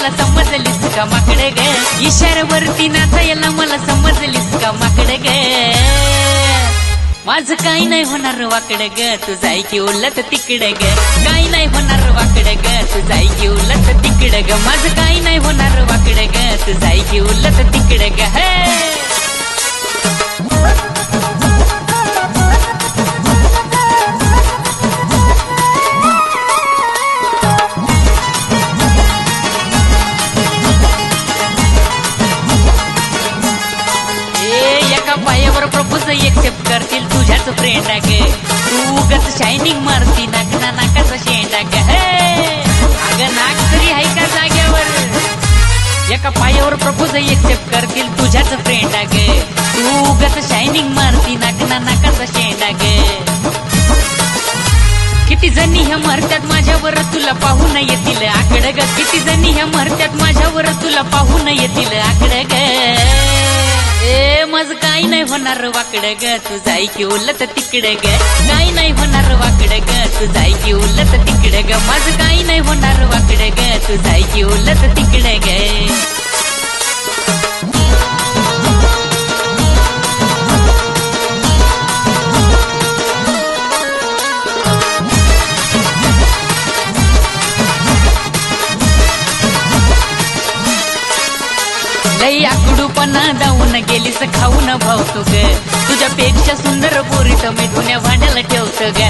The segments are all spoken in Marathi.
मला समजलीस का माकडे ग? इशाऱ्यावरती नाचायला मला समजलीस का माकडे ग? माझं काही नाही होणार वाकड ग तुझा की उलट तिकड ग. काही नाही होणार वाकड ग तुझा की उलट तिकड ग. माझं काही नाही होणार वाकड ग तुझा की उलट तिकड ग. करतील तुझ्याच फ्रेंड ग तू उगत शायनिंग मारती नाक ना नाकाचा शेंडा ग अगं नाक तरी आहे का जाग्यावर एका पायावर प्रपोज एक्सेप्ट करतील तुझ्याच फ्रेंड ग तू उगत शायनिंग मारती नाक ना नाकाचा शेंडा ग किती जणी ह्या मरत्यात माझ्यावर तुला पाहून येतील आकड ग. किती जणी ह्या मरत्यात माझ्यावर तुला पाहून येतील आकड ग. ए मज काही नाही होणार वाकड ग तू जाई की उलत तिकड ग. काही नाही होणार वाकड ग तू जाई की उलत तिकड ग. माझ काही नाही होणार वाकड ग तू जाई की उलत तिकड ग. लई आकडूपणा जाऊन गेलीस खाऊन भावतो ग तुझ्यापेक्षा सुंदर पोरी तर मी धुण्या भांड्याला ठेवतो ग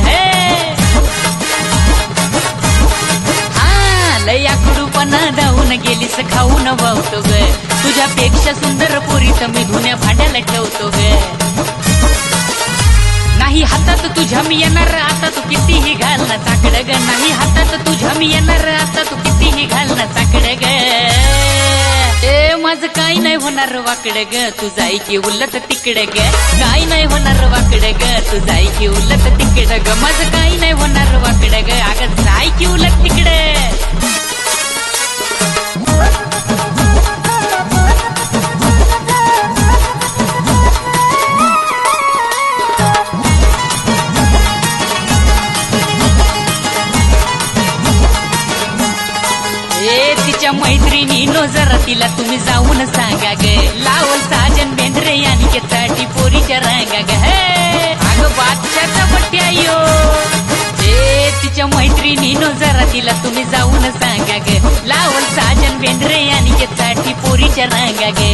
हा. लई आकडूपणा जाऊन गेलीस खाऊन भावतो ग तुझ्यापेक्षा सुंदर पोरी तर मी धुण्या भांड्याला ठेवतो ग. नाही हातात तुझ्या मी येणार आता तू कितीही घाल ना चाकड ग. नाही हातात तुझ्या मी येणार आता तू कितीही घाल ना चाकड ग. माझं काही नाही होणार वाकड ग तू जाई की उलट तिकड ग काही नाही होणार वाकड ग तू जाई की उलट तिकड ग माझं काही नाही होणार वाकड ग अगं जाई की उलट तिकड तिला तुम्ही जाऊन सांगा ग. लावल साजन बेंद्रे आणि साठी पोरीच्या रांगा ग. अग बादशाचा पट्ट्या यो. ए तिच्या मैत्रिणीनो जरा तिला तुम्ही जाऊन सांगा ग. लावल साजन बेंद्रे आणि साठी पोरीच्या रांगा ग.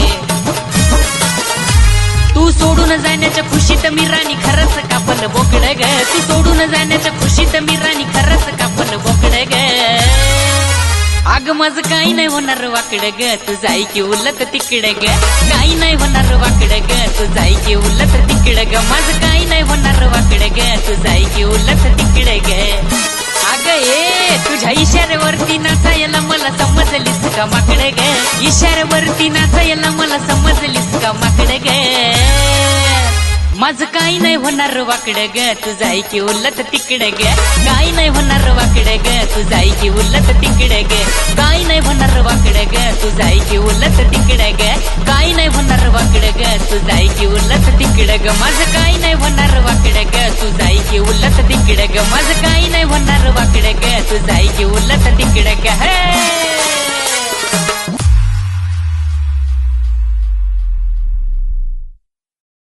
तू सोडून जाण्याच्या खुशीत मी राणी खरंच कापल बोकड ग? तू सोडून जाण्याच्या खुशीत मी राणी खरंच कापल अग माझं काही नाही होणार वाकड ग तू जाई की उलत तिकड ग काही नाही होणार वाकड ग तू जाई की उलत तिकड ग माझं काही नाही होणार वाकड ग तू जाई की उलत तिकड ग अग ए तुझ्या इशाऱ्यावरती नाचायला मला समजलीस का माकड ग इशाऱ्यावरती नाचायला मला समजलीस का माकड ग माझं काही नाही होणार वाकड ग तू जाई की उलट तिकड ग. काही नाही होणार वाकड ग तू जाई की उलट तिकड ग. काही नाही होणार वाकड ग तू जाई की तिकड ग. काही नाही होणार वाकड ग तू जाई की उलट तिकड ग. माझं काही नाही होणार वाकड ग तू जाई की उलट तिकड ग. माझं काही नाही होणार वाकड ग तू जाई की उलट तिकड ग. हे!